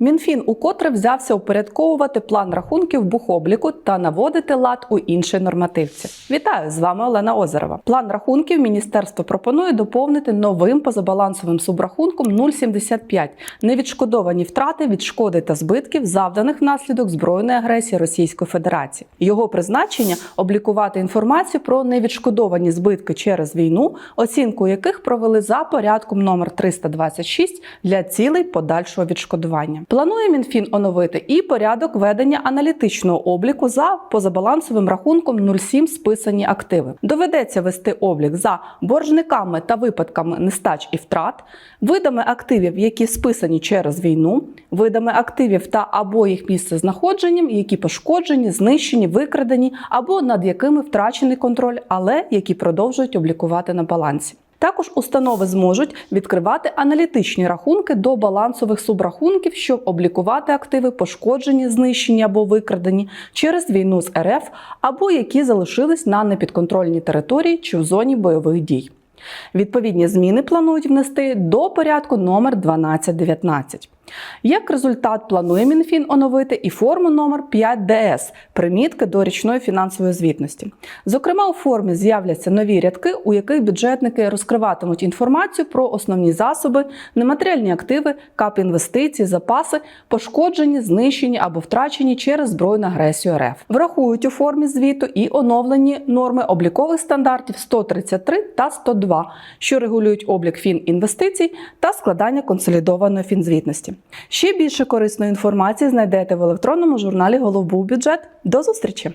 Мінфін укотре взявся упорядковувати план рахунків бухобліку та наводити лад у іншій нормативці. Вітаю з вами Олена Озерова. План рахунків міністерство пропонує доповнити новим позабалансовим субрахунком 0,75 невідшкодовані втрати від шкоди та збитків, завданих внаслідок збройної агресії Російської Федерації. Його призначення облікувати інформацію про невідшкодовані збитки через війну, оцінку яких провели за порядком номер 326 для цілей подальшого відшкодування. Планує Мінфін оновити і порядок ведення аналітичного обліку за позабалансовим рахунком 07 списані активи. Доведеться вести облік за боржниками та випадками нестач і втрат, видами активів, які списані через війну, видами активів та або їх місце знаходженням, які пошкоджені, знищені, викрадені або над якими втрачений контроль, але які продовжують облікувати на балансі. Також установи зможуть відкривати аналітичні рахунки до балансових субрахунків, щоб облікувати активи, пошкоджені, знищені або викрадені через війну з РФ, або які залишились на непідконтрольній території чи в зоні бойових дій. Відповідні зміни планують внести до порядку номер 1219. Як результат, планує Мінфін оновити і форму номер 5 ДС примітки до річної фінансової звітності. Зокрема, у формі з'являться нові рядки, у яких бюджетники розкриватимуть інформацію про основні засоби, нематеріальні активи, кап інвестиції, запаси, пошкоджені, знищені або втрачені через збройну агресію РФ. Врахують у формі звіту і оновлені норми облікових стандартів 133 та 102, що регулюють облік фінінвестицій та складання консолідованої фінзвітності. Ще більше корисної інформації знайдете в електронному журналі Головбув бюджет. До зустрічі!